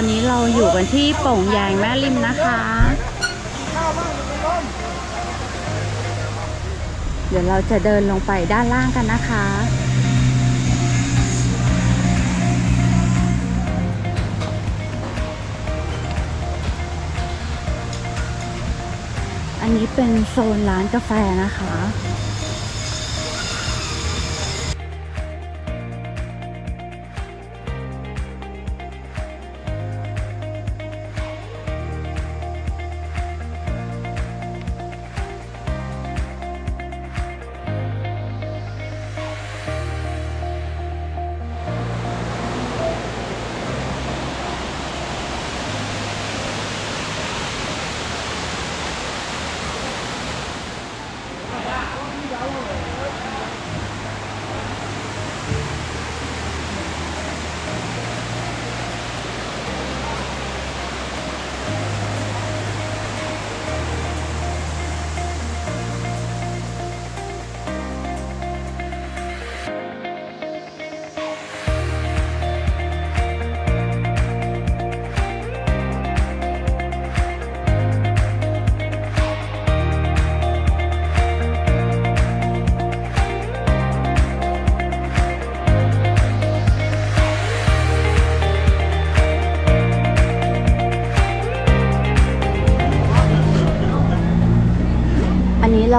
อนนี้เราอยู่กันที่โป่งแยงแม่ริมนะคะ เดี๋ยวเราจะเดินลงไปด้านล่างกันนะคะอันนี้เป็นโซนร้านกาแฟนะคะ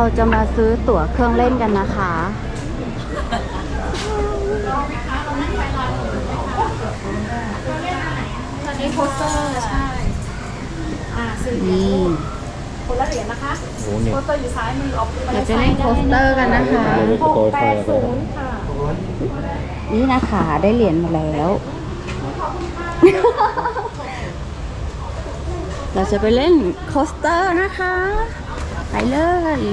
เราจะมาซื้อตั๋วเครื่องเล่นกันนะคะ ตอนนี้โพสเตอร์ใช่ อ่าซื้อนี่คนละเหรียญนะคะ โอ้เนี่ยโพสเตอร์อยู่ซ้ายมือออกไปเราจะเล่นโปสเตอร์กันนะคะ หกแปดศูนย์ค่ะ นี่นะคะได้เหรียญมาแล้ว เราจะไปเล่นโคสเตอร์นะคะ ไปเลย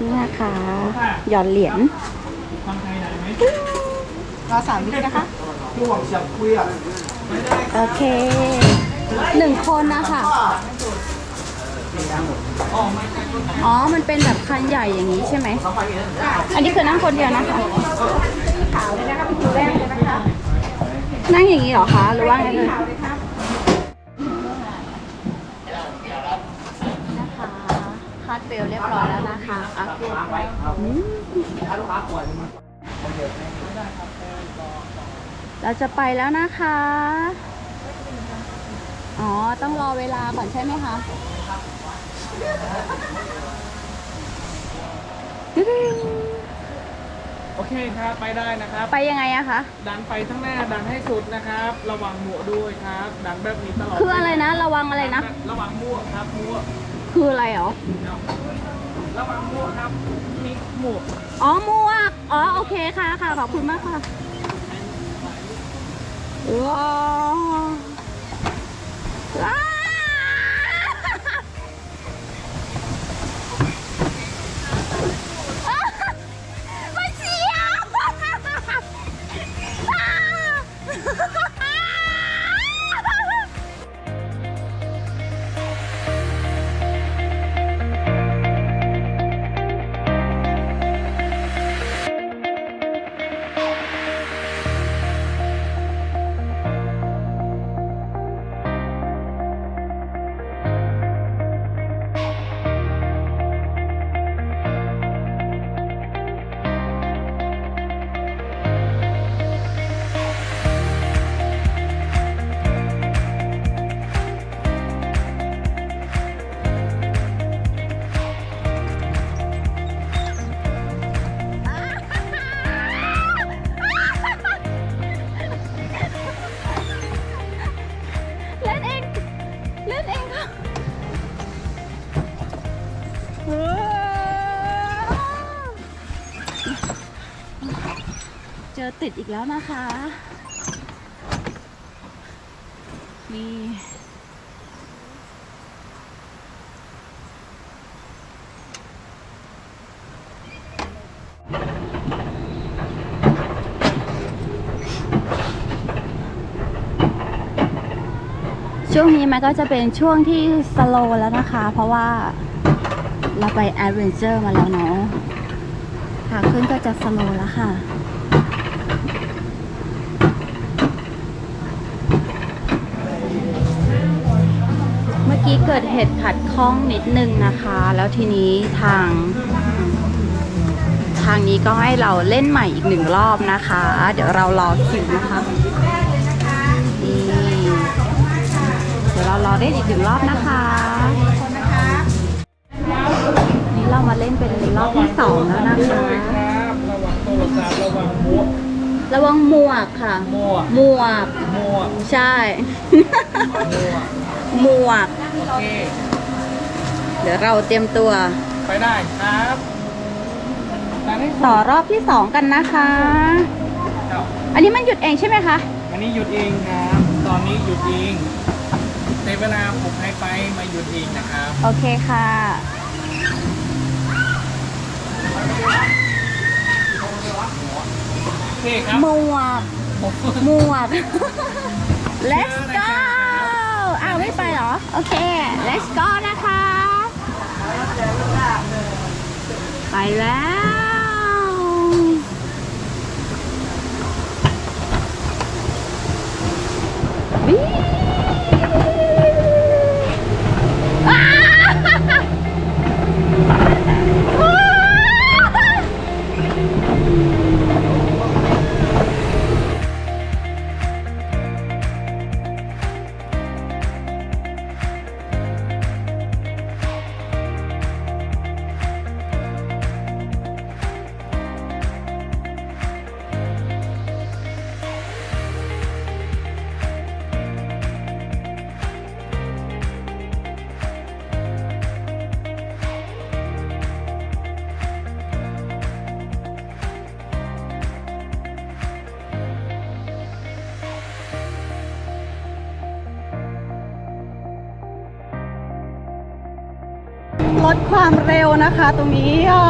นี่นะคะหย่อนเหรียญ รอสามวินะคะโอเคหนึ่งคนนะคะอ๋อ มันเป็นแบบคันใหญ่อย่างนี้ใช่ไหม อันนี้คือนั่งคนเดียวนะคะขาวเลยนะคะเป็นคิวแรกเลยนะคะ นั่งอย่างนี้เหรอคะ หรือว่าไงเลยขาวเลยครับนะคะคาดเบลเรียบร้อยแล้วนะคะอัพเดทอืม เราจะไปแล้วนะคะ อ๋อ ต้องรอเวลาก่อนใช่ไหมคะโอเคครับ ไปได้นะครับ ไปยังไงอะคะ ดันไปข้างหน้า ดันให้สุดนะครับ ระวังหมวกด้วยครับ ดันแบบนี้ตลอดคืออะไรนะ ระวังอะไรนะ ระวังหมวกครับหมวกคืออะไรหรอ ระวังหมวกครับมี หมวกอ๋อหมวก อ๋อ โอเคค่ะค่ะ ขอบคุณมากค่ะ ว้าว ร็จอีกแล้วนะคะ นี่ ช่วงนี้มันก็จะเป็นช่วงที่สโลแล้วนะคะ เพราะว่าเราไปแอดเวนเจอร์มาแล้วเนาะขาขึ้นก็จะสโลแล้วค่ะ เกิดเหตุขัดข้องนิดนึงนะคะ แล้วทีนี้ทาง ทางนี้ก็ให้เราเล่นใหม่อีกหนึ่งรอบนะคะ เดี๋ยวเรารอคิวนะคะนี่เดี๋ยวเรารอเล่นอีกหนึ่งรอบนะคะนี่เรามาเล่นเป็นรอบที่สองแล้วนะคะระวังโทรศัพท์ระวังหมวกระวังหมวค่ะหมวกหมวกหมวใช่ หมวกหมว อเค เดี๋ยวเราเตรียมตัวไปได้ครับดังให้ต่อรอบที่สองกันนะคะครับอันนี้มันหยุดเองใช่ไหมคะ อันนี้หยุดเองครับ ตอนนี้หยุดเองในเวลาผมให้ไปมาหยุดเองนะครับ โอเคค่ะ โอเคครับหมวกผมหมวก let's go โอเค let's go นะคะ ไปแล้ว วิ ลดความเร็วนะคะ ตรงนี้อะ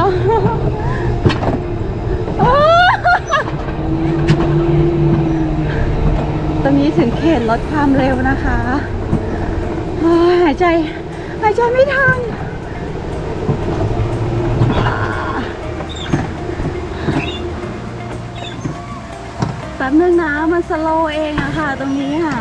ตรงนี้ถึงเขตลดความเร็วนะคะหายใจหายใจไม่ทันแป๊บนึงนะมันสโลเองอะค่ะ ตรงนี้ค่ะ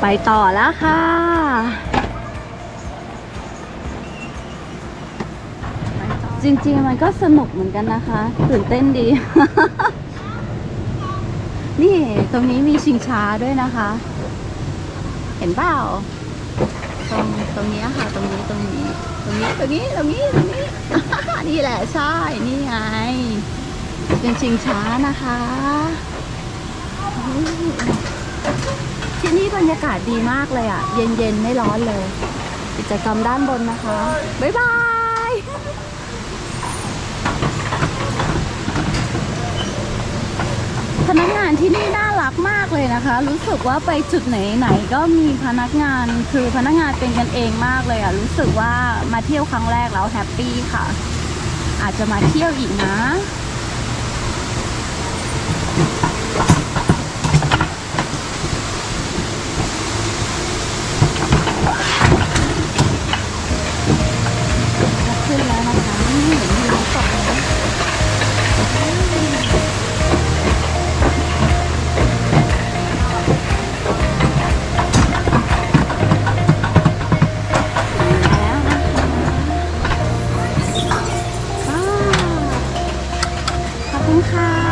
ไปต่อแล้วค่ะ จริงๆมันก็สนุกเหมือนกันนะคะ ตื่นเต้นดี นี่ตรงนี้มีชิงช้าด้วยนะคะ เห็นเปล่าตรงตรงนี้ค่ะ ตรงนี้ตรงนี้ ตรงนี้ตรงนี้ตรงนี้ตรงนี้นี่แหละใช่นี่ไงเป็นชิงช้านะคะอุ๊ย ที่นี่บรรยากาศดีมากเลยอะ่ะ เย็นๆ ไม่ร้อนเลย กิจกรรมด้านบนนะคะ บ๊ายบาย พนักงานที่นี่น่ารักมากเลยนะคะ รู้สึกว่าไปจุดไหนไหนๆก็มีพนักงาน คือพนักงานเป็นกันเองมากเลยอะ รู้สึกว่ามาเที่ยวครั้งแรกแล้วแฮปปี้ค่ะ อาจจะมาเที่ยวอีกนะ นะคะ